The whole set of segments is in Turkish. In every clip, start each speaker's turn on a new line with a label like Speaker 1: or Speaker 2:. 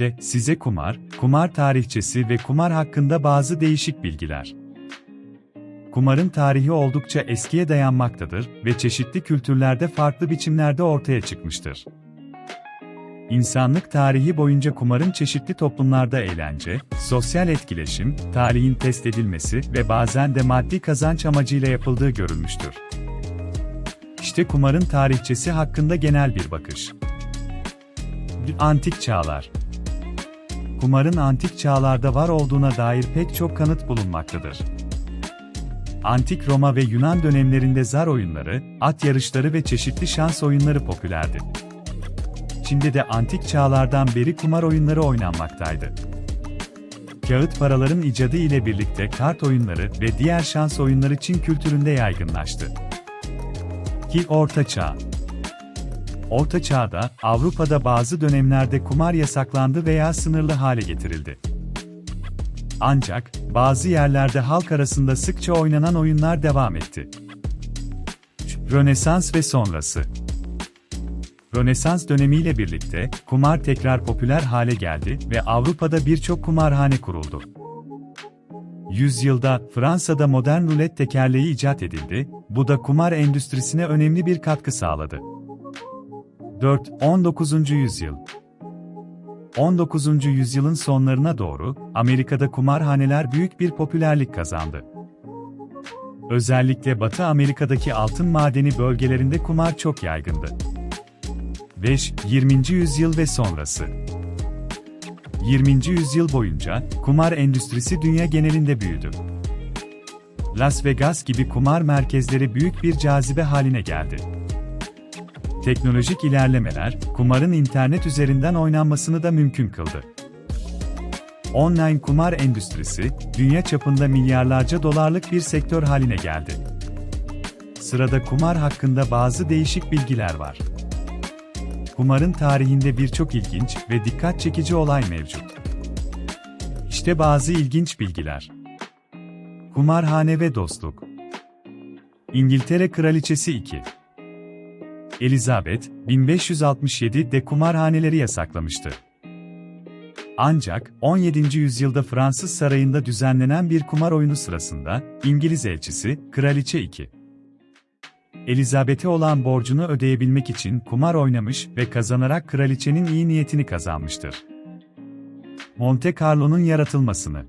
Speaker 1: İşte size kumar, kumar tarihçesi ve kumar hakkında bazı değişik bilgiler. Kumarın tarihi oldukça eskiye dayanmaktadır ve çeşitli kültürlerde farklı biçimlerde ortaya çıkmıştır. İnsanlık tarihi boyunca kumarın çeşitli toplumlarda eğlence, sosyal etkileşim, tarihin test edilmesi ve bazen de maddi kazanç amacıyla yapıldığı görülmüştür. İşte kumarın tarihçesi hakkında genel bir bakış. Antik çağlar Kumarın antik çağlarda var olduğuna dair pek çok kanıt bulunmaktadır. Antik Roma ve Yunan dönemlerinde zar oyunları, at yarışları ve çeşitli şans oyunları popülerdi. Çin'de de antik çağlardan beri kumar oyunları oynanmaktaydı. Kağıt paraların icadı ile birlikte kart oyunları ve diğer şans oyunları Çin kültüründe yaygınlaştı. Ki Orta Çağ Orta Çağ'da, Avrupa'da bazı dönemlerde kumar yasaklandı veya sınırlı hale getirildi. Ancak, bazı yerlerde halk arasında sıkça oynanan oyunlar devam etti. Rönesans ve sonrası Rönesans dönemiyle birlikte, kumar tekrar popüler hale geldi ve Avrupa'da birçok kumarhane kuruldu. Yüzyılda, Fransa'da modern rulet tekerleği icat edildi, bu da kumar endüstrisine önemli bir katkı sağladı. 4. 19. yüzyıl 19. yüzyılın sonlarına doğru, Amerika'da kumarhaneler büyük bir popülerlik kazandı. Özellikle Batı Amerika'daki altın madeni bölgelerinde kumar çok yaygındı. 5. 20. yüzyıl ve sonrası 20. yüzyıl boyunca, kumar endüstrisi dünya genelinde büyüdü. Las Vegas gibi kumar merkezleri büyük bir cazibe haline geldi. Teknolojik ilerlemeler, kumarın internet üzerinden oynanmasını da mümkün kıldı. Online kumar endüstrisi, dünya çapında milyarlarca dolarlık bir sektör haline geldi. Sırada kumar hakkında bazı değişik bilgiler var. Kumarın tarihinde birçok ilginç ve dikkat çekici olay mevcut. İşte bazı ilginç bilgiler. Kumarhane ve dostluk. İngiltere Kraliçesi 2 Elizabeth, 1567'de kumarhaneleri yasaklamıştı. Ancak, 17. yüzyılda Fransız sarayında düzenlenen bir kumar oyunu sırasında, İngiliz elçisi, Kraliçe 2. Elizabeth'e olan borcunu ödeyebilmek için kumar oynamış ve kazanarak kraliçenin iyi niyetini kazanmıştır. Monte Carlo'nun yaratılmasını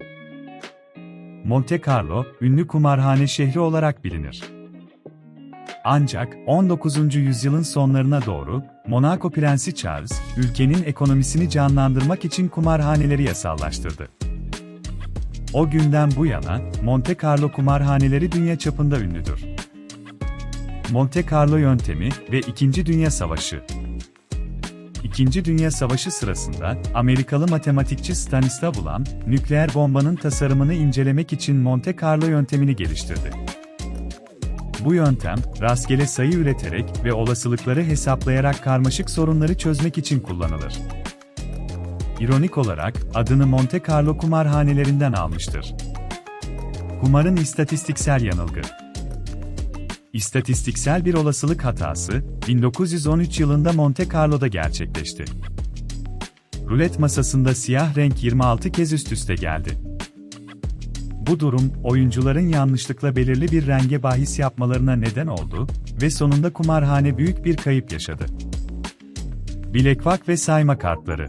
Speaker 1: Monte Carlo, ünlü kumarhane şehri olarak bilinir. Ancak 19. yüzyılın sonlarına doğru Monaco Prensi Charles, ülkenin ekonomisini canlandırmak için kumarhaneleri yasallaştırdı. O günden bu yana Monte Carlo kumarhaneleri dünya çapında ünlüdür. Monte Carlo yöntemi ve İkinci Dünya Savaşı İkinci Dünya Savaşı sırasında Amerikalı matematikçi Stanislav Ulam, nükleer bombanın tasarımını incelemek için Monte Carlo yöntemini geliştirdi. Bu yöntem, rastgele sayı üreterek ve olasılıkları hesaplayarak karmaşık sorunları çözmek için kullanılır. İronik olarak, adını Monte Carlo kumarhanelerinden almıştır. Kumarın istatistiksel yanılgı İstatistiksel bir olasılık hatası, 1913 yılında Monte Carlo'da gerçekleşti. Rulet masasında siyah renk 26 kez üst üste geldi. Bu durum, oyuncuların yanlışlıkla belirli bir renge bahis yapmalarına neden oldu ve sonunda kumarhane büyük bir kayıp yaşadı. Bilekvak ve sayma kartları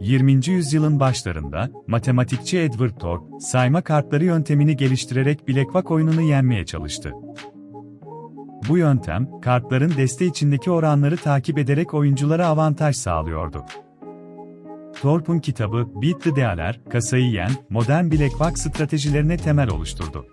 Speaker 1: 20. yüzyılın başlarında, matematikçi Edward Thorpe, sayma kartları yöntemini geliştirerek bilekvak oyununu yenmeye çalıştı. Bu yöntem, kartların deste içindeki oranları takip ederek oyunculara avantaj sağlıyordu. Thorpe'un kitabı Beat the Dealer, kasayı yen, modern bilekvak stratejilerine temel oluşturdu.